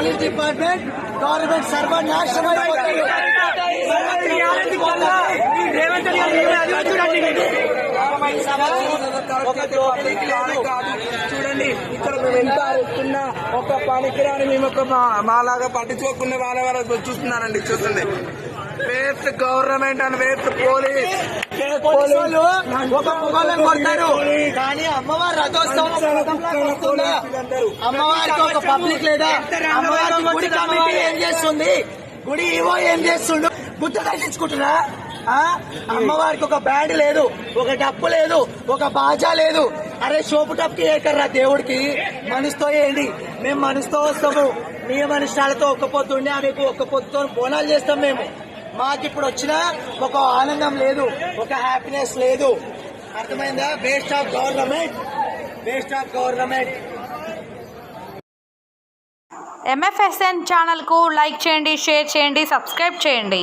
Department government సర్వనాశనం చూడండి ఇక్కడ మేము ఎంత అరుస్తున్నా ఒక పనికిరాని మేము ఒక మా- మాలాగా పట్టించుకోకుండా వాళ్ళ వాళ్ళు చూస్తున్నారండి చూస్తుంది waste government and waste police. Police వాళ్ళు ఒక పొగలను కొడతారు. కానీ అమ్మవారి రథోత్సవం? అమ్మవారికి ఒక పబ్లిక్ లేదా? అమ్మవారి గుడి అమ్మవారు ఏం చేస్తుంది? గుడి ఈవో ఏం చేస్తుండు? గుట్ట తగ్గించుకుంటున్నా ఆ? అమ్మవారికి ఒక బ్యాండ్ లేదు ఒక డప్పు లేదు ఒక బాజా లేదు. అరే సోపు టప్కి ఏకర్రా దేవుడికి? మనసుతో ఏంటి? మేము మనసుతో వస్తాము. నియమ నిష్టాలతో ఒక్క పొద్దు ఉండి ఆమెకు ఒక్క పొద్దుతో బోనాలు చేస్తాం మేము. మాకు ఇప్పుడు వచ్చిన ఒక ఆనందం లేదు ఒక హ్యాపీనెస్ లేదు. అర్థమైందా? Best of government best of government MFSN ఛానల్కు లైక్ చేయండి షేర్ చేయండి సబ్స్క్రైబ్ చేయండి.